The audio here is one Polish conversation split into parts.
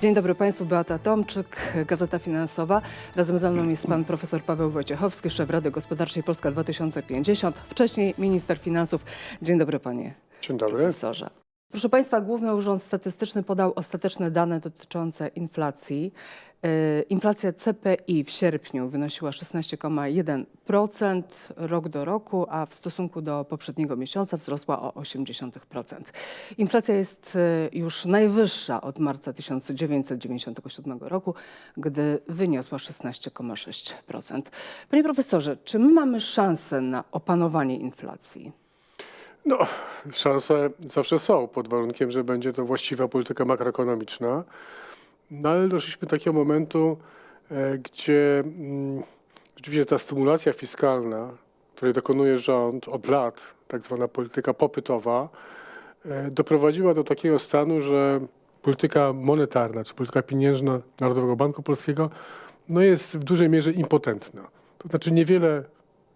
Dzień dobry Państwu, Beata Tomczyk, Gazeta Finansowa. Razem ze mną jest pan profesor Paweł Wojciechowski, szef Rady Gospodarczej Polska 2050, wcześniej minister finansów. Dzień dobry panie Dzień dobry. profesorze. Proszę Państwa, Główny Urząd Statystyczny podał ostateczne dane dotyczące inflacji. Yy, Inflacja CPI w sierpniu wynosiła 16,1% rok do roku, a w stosunku do poprzedniego miesiąca wzrosła o 0,8%. Inflacja jest yy, już najwyższa od marca 1997 roku, gdy wyniosła 16,6%. Panie profesorze, czy my mamy szansę na opanowanie inflacji? No, szanse zawsze są, pod warunkiem, że będzie to właściwa polityka makroekonomiczna. No ale doszliśmy do takiego momentu, e, gdzie mm, rzeczywiście ta stymulacja fiskalna, której dokonuje rząd od lat, tak zwana polityka popytowa, e, doprowadziła do takiego stanu, że polityka monetarna, czy polityka pieniężna Narodowego Banku Polskiego, no jest w dużej mierze impotentna. To znaczy niewiele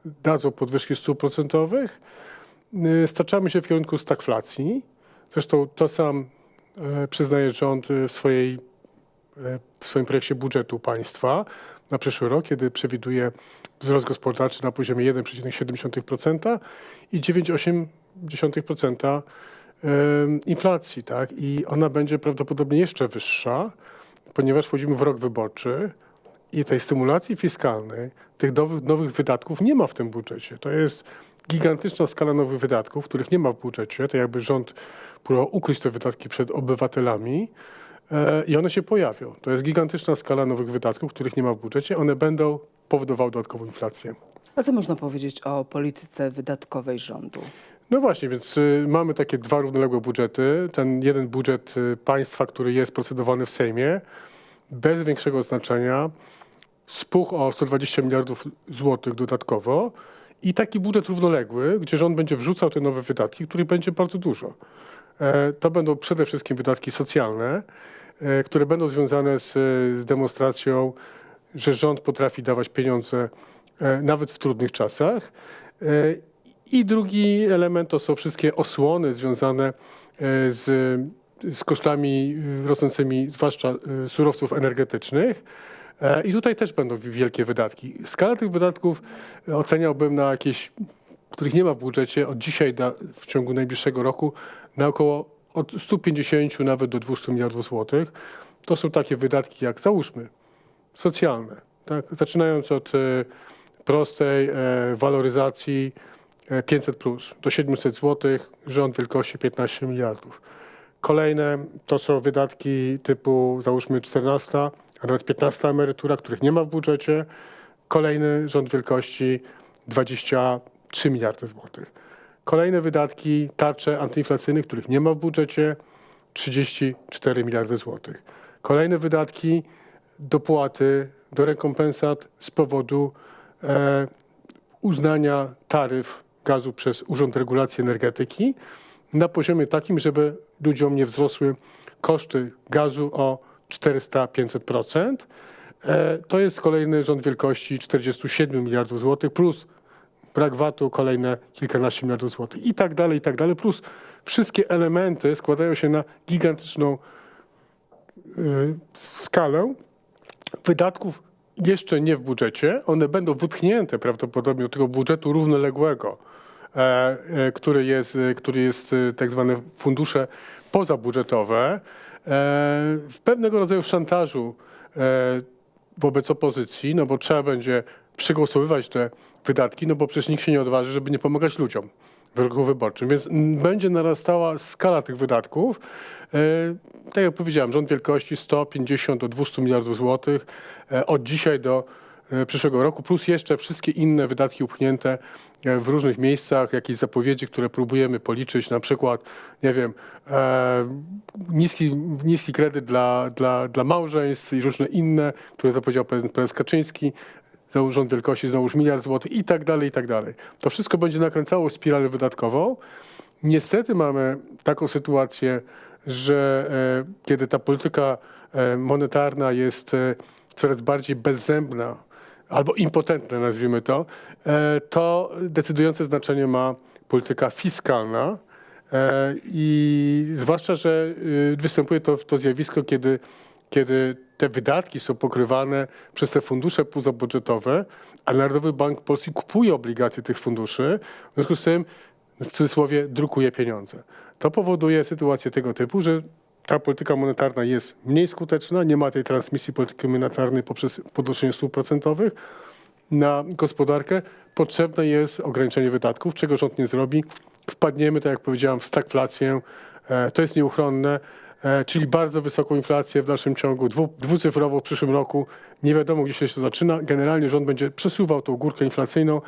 dadzą podwyżki stóp procentowych, staczamy się w kierunku stagflacji. Zresztą to sam e, przyznaje rząd e, w, swojej, e, w swoim projekcie budżetu państwa na przyszły rok, kiedy przewiduje wzrost gospodarczy na poziomie 1,7% i 9,8% em, inflacji. Tak? I ona będzie prawdopodobnie jeszcze wyższa, ponieważ wchodzimy w rok wyborczy i tej stymulacji fiskalnej, tych nowych, nowych wydatków nie ma w tym budżecie. To jest gigantyczna skala nowych wydatków, których nie ma w budżecie. To jakby rząd próbował ukryć te wydatki przed obywatelami e, i one się pojawią. To jest gigantyczna skala nowych wydatków, których nie ma w budżecie. One będą powodowały dodatkową inflację. A co można powiedzieć o polityce wydatkowej rządu? No właśnie, więc y, mamy takie dwa równoległe budżety. Ten jeden budżet y, państwa, który jest procedowany w Sejmie, bez większego znaczenia, spuch o 120 miliardów złotych dodatkowo i taki budżet równoległy, gdzie rząd będzie wrzucał te nowe wydatki, których będzie bardzo dużo. E, To będą przede wszystkim wydatki socjalne, e, które będą związane z, z demonstracją, że rząd potrafi dawać pieniądze e, nawet w trudnych czasach. I drugi element to są wszystkie osłony związane z, z kosztami rosnącymi, zwłaszcza surowców energetycznych. E, I tutaj też będą wielkie wydatki. Skala tych wydatków e, oceniałbym na jakieś, których nie ma w budżecie, od dzisiaj do, w ciągu najbliższego roku na około od 150 nawet do 200 miliardów złotych. To są takie wydatki jak załóżmy socjalne, tak? zaczynając od e, prostej waloryzacji e, 500 plus do 700 zł, rząd wielkości 15 miliardów. Kolejne to są wydatki typu załóżmy 14, a nawet 15 emerytura, których nie ma w budżecie. Kolejny rząd wielkości 23 miliardy złotych. Kolejne wydatki, tarcze antyinflacyjne, których nie ma w budżecie 34 miliardy złotych. Kolejne wydatki, dopłaty do rekompensat z powodu e, uznania taryf gazu przez Urząd Regulacji Energetyki na poziomie takim, żeby ludziom nie wzrosły koszty gazu o 400-500%. E, To jest kolejny rząd wielkości 47 miliardów złotych plus brak VAT-u kolejne kilkanaście miliardów złotych i tak dalej, i tak dalej. Plus wszystkie elementy składają się na gigantyczną y, skalę wydatków jeszcze nie w budżecie. One będą wypchnięte prawdopodobnie do tego budżetu równoległego, e, e, który jest, e, który jest e, tak zwane fundusze pozabudżetowe, e, w pewnego rodzaju szantażu e, wobec opozycji, no bo trzeba będzie przegłosowywać te wydatki, no bo przecież nikt się nie odważy, żeby nie pomagać ludziom w roku wyborczym. Więc będzie narastała skala tych wydatków. E, Tak jak powiedziałem, rząd wielkości 150 do 200 miliardów złotych e, od dzisiaj do e, przyszłego roku, plus jeszcze wszystkie inne wydatki upchnięte e, w różnych miejscach, jakieś zapowiedzi, które próbujemy policzyć, na przykład, nie wiem, e, niski, niski kredyt dla, dla, dla małżeństw i różne inne, które zapowiedział prezes Kaczyński, rząd wielkości znowuż miliard złotych i tak dalej, i tak dalej. To wszystko będzie nakręcało spiralę wydatkową. Niestety mamy taką sytuację, że e, kiedy ta polityka e, monetarna jest e, coraz bardziej bezzębna albo impotentna, nazwijmy to, e, to decydujące znaczenie ma polityka fiskalna. E, I zwłaszcza, że y, występuje to, to zjawisko, kiedy kiedy te wydatki są pokrywane przez te fundusze pozabudżetowe, a Narodowy Bank Polski kupuje obligacje tych funduszy, w związku z tym w cudzysłowie drukuje pieniądze. To powoduje sytuację tego typu, że ta polityka monetarna jest mniej skuteczna, nie ma tej transmisji polityki monetarnej poprzez podnoszenie stóp procentowych na gospodarkę. Potrzebne jest ograniczenie wydatków, czego rząd nie zrobi. Wpadniemy, tak jak powiedziałem, w stagflację. E, To jest nieuchronne, e, czyli bardzo wysoką inflację w dalszym ciągu, dwu, dwucyfrową w przyszłym roku. Nie wiadomo, gdzie się to zaczyna. Generalnie rząd będzie przesuwał tą górkę inflacyjną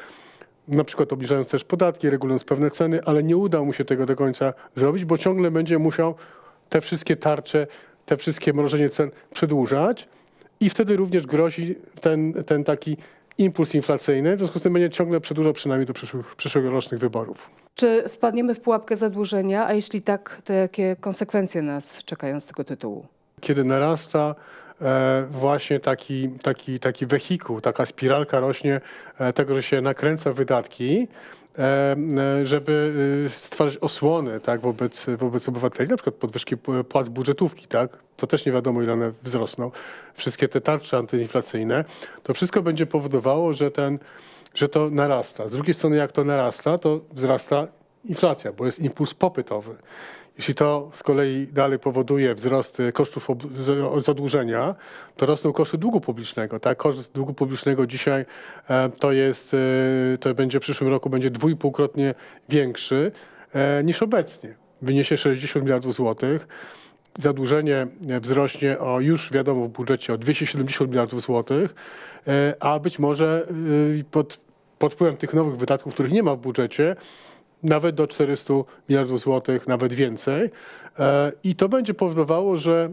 na przykład obniżając też podatki, regulując pewne ceny, ale nie uda mu się tego do końca zrobić, bo ciągle będzie musiał te wszystkie tarcze, te wszystkie mrożenie cen przedłużać i wtedy również grozi ten, ten taki impuls inflacyjny, w związku z tym będzie ciągle przedłużał przynajmniej do przyszłych, przyszłorocznych wyborów. Czy wpadniemy w pułapkę zadłużenia, a jeśli tak, to jakie konsekwencje nas czekają z tego tytułu? kiedy narasta e, właśnie taki, taki, taki wehikuł, taka spiralka rośnie e, tego, że się nakręca wydatki, żeby e, stwarzać osłony tak, wobec, wobec obywateli, na przykład podwyżki płac budżetówki, tak? to też nie wiadomo ile one wzrosną, wszystkie te tarcze antyinflacyjne, to wszystko będzie powodowało, że, ten, że to narasta. Z drugiej strony jak to narasta, to wzrasta inflacja, bo jest impuls popytowy. Jeśli to z kolei dalej powoduje wzrost y, kosztów zadłużenia, to rosną koszty długu publicznego. Tak? Koszt długu publicznego dzisiaj e, to jest, e, to będzie w przyszłym roku będzie dwójpółkrotnie większy e, niż obecnie. Wyniesie 60 miliardów złotych. Zadłużenie e, wzrośnie o już wiadomo w budżecie o 270 miliardów złotych, e, a być może pod, pod wpływem tych nowych wydatków, których nie ma w budżecie, nawet do 400 miliardów złotych, nawet więcej. E, I to będzie powodowało, że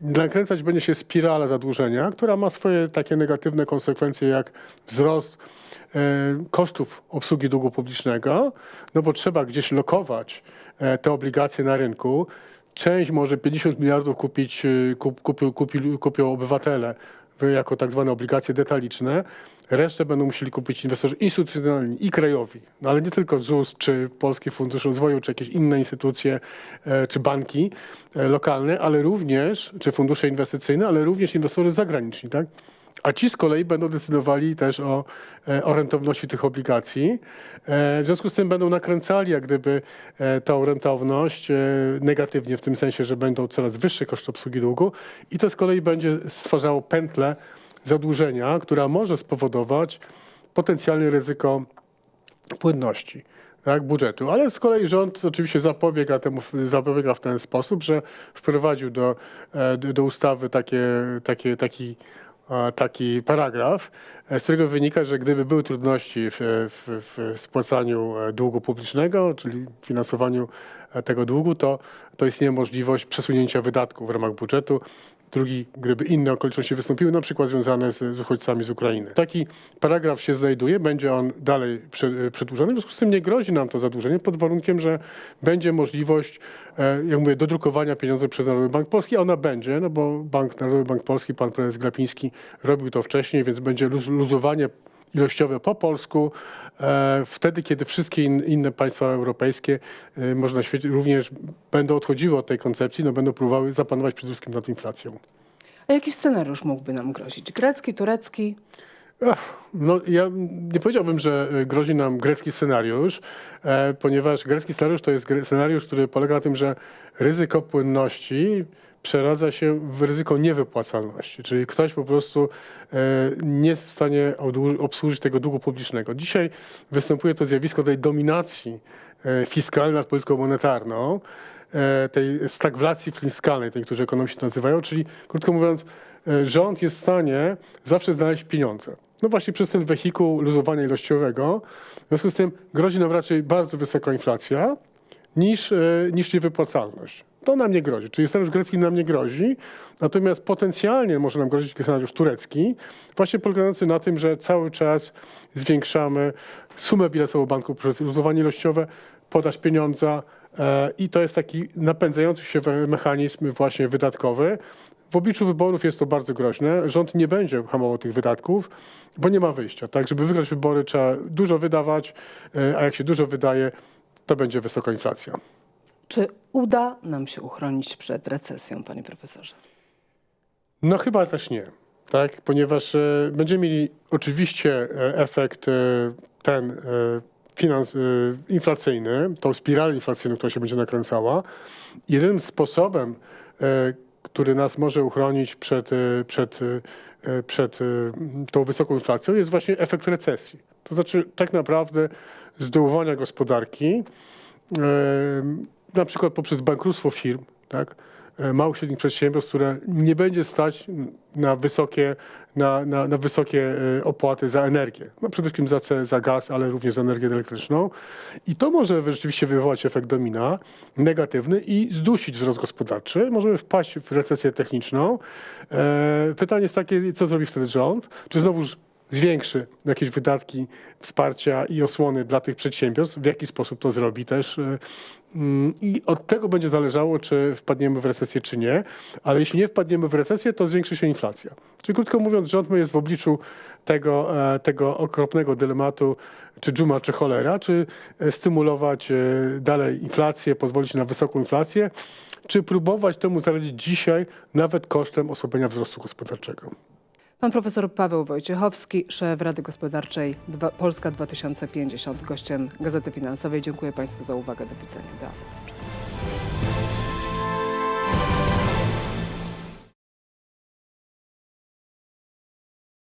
nakręcać będzie się spirala zadłużenia, która ma swoje takie negatywne konsekwencje, jak wzrost e, kosztów obsługi długu publicznego, no bo trzeba gdzieś lokować e, te obligacje na rynku. Część może 50 miliardów kupić, kup, kupią, kupi, kupią obywatele jako tak zwane obligacje detaliczne. Resztę będą musieli kupić inwestorzy instytucjonalni i krajowi, no ale nie tylko ZUS, czy Polski Fundusz Rozwoju, czy jakieś inne instytucje, e, czy banki e, lokalne, ale również, czy fundusze inwestycyjne, ale również inwestorzy zagraniczni, tak? A ci z kolei będą decydowali też o, e, o rentowności tych obligacji. E, W związku z tym będą nakręcali jak gdyby e, tą rentowność negatywnie, w tym sensie, że będą coraz wyższe koszty obsługi długu i to z kolei będzie stwarzało pętlę zadłużenia, która może spowodować potencjalne ryzyko płynności tak, budżetu. Ale z kolei rząd oczywiście zapobiega temu, zapobiega w ten sposób, że wprowadził do, do ustawy takie, takie, taki, taki paragraf, e, z którego wynika, że gdyby były trudności w, w, w spłacaniu e, długu publicznego, czyli finansowaniu e, tego długu, to, to istnieje możliwość przesunięcia wydatków w ramach budżetu. Drugi, gdyby inne okoliczności wystąpiły, na przykład związane z, z uchodźcami z Ukrainy. Taki paragraf się znajduje, będzie on dalej prze- przedłużony, w związku z tym nie grozi nam to zadłużenie pod warunkiem, że będzie możliwość, e, jak mówię, dodrukowania pieniędzy przez Narodowy Bank Polski. Ona będzie, no bo Bank, Narodowy Bank Polski, pan prezes Glapiński robił to wcześniej, więc będzie luz, luzowanie ilościowe po polsku, e, wtedy, kiedy wszystkie in, inne państwa europejskie, e, może na świecie, również będą odchodziły od tej koncepcji, no będą próbowały zapanować przede wszystkim nad inflacją. A jaki scenariusz mógłby nam grozić? Grecki, turecki? No, ja nie powiedziałbym, że e, grozi nam grecki scenariusz, ponieważ grecki scenariusz to jest scenariusz, który polega na tym, że ryzyko płynności przeradza się w ryzyko niewypłacalności, czyli ktoś po prostu e, nie jest w stanie obsłużyć tego długu publicznego. Dzisiaj występuje to zjawisko tej dominacji e, fiskalnej nad polityką monetarną, e, tej stagflacji fiskalnej, tej, którzy ekonomiści nazywają, czyli krótko mówiąc, rząd jest w stanie zawsze znaleźć pieniądze. No właśnie przez ten wehikuł luzowania ilościowego. W związku z tym grozi nam raczej bardzo wysoka inflacja niż, niż niewypłacalność. To nam nie grozi, czyli scenariusz grecki nam nie grozi, natomiast potencjalnie może nam grozić scenariusz turecki, właśnie polegający na tym, że cały czas zwiększamy sumę bilansową banku przez luzowanie ilościowe, podaż pieniądza e, i to jest taki napędzający się mechanizm właśnie wydatkowy. W obliczu wyborów jest to bardzo groźne. Rząd nie będzie hamował tych wydatków, bo nie ma wyjścia. Tak, żeby wygrać wybory trzeba dużo wydawać, e, a jak się dużo wydaje, to będzie wysoka inflacja. Czy uda nam się uchronić przed recesją, panie profesorze? No chyba też nie, tak? ponieważ e, będziemy mieli oczywiście e, efekt e, ten finans, inflacyjny, tą spiralę inflacyjną, która się będzie nakręcała. Jedynym sposobem, który nas może uchronić przed, przed, przed tą wysoką inflacją, jest właśnie efekt recesji. To znaczy tak naprawdę zdołowania gospodarki, na przykład poprzez bankructwo firm, tak? e, małych średnich przedsiębiorstw, które nie będzie stać na wysokie, na, na, na wysokie e, opłaty za energię. No przede wszystkim za, za gaz, ale również za energię elektryczną. I to może rzeczywiście wywołać efekt domina negatywny i zdusić wzrost gospodarczy. Możemy wpaść w recesję techniczną. E, Pytanie jest takie, co zrobi wtedy rząd? Czy znowuż zwiększy jakieś wydatki wsparcia i osłony dla tych przedsiębiorstw, w jaki sposób to zrobi też. y, mm, I od tego będzie zależało, czy wpadniemy w recesję, czy nie. Ale jeśli nie wpadniemy w recesję, to zwiększy się inflacja. Czyli krótko mówiąc, rząd jest w obliczu tego, e, tego okropnego dylematu, czy dżuma, czy cholera, czy e, stymulować e, dalej inflację, pozwolić na wysoką inflację, czy próbować temu zaradzić dzisiaj, nawet kosztem osłabienia wzrostu gospodarczego. Pan profesor Paweł Wojciechowski, szef Rady Gospodarczej Polska 2050, gościem Gazety Finansowej. Dziękuję Państwu za uwagę. Do widzenia. Beata.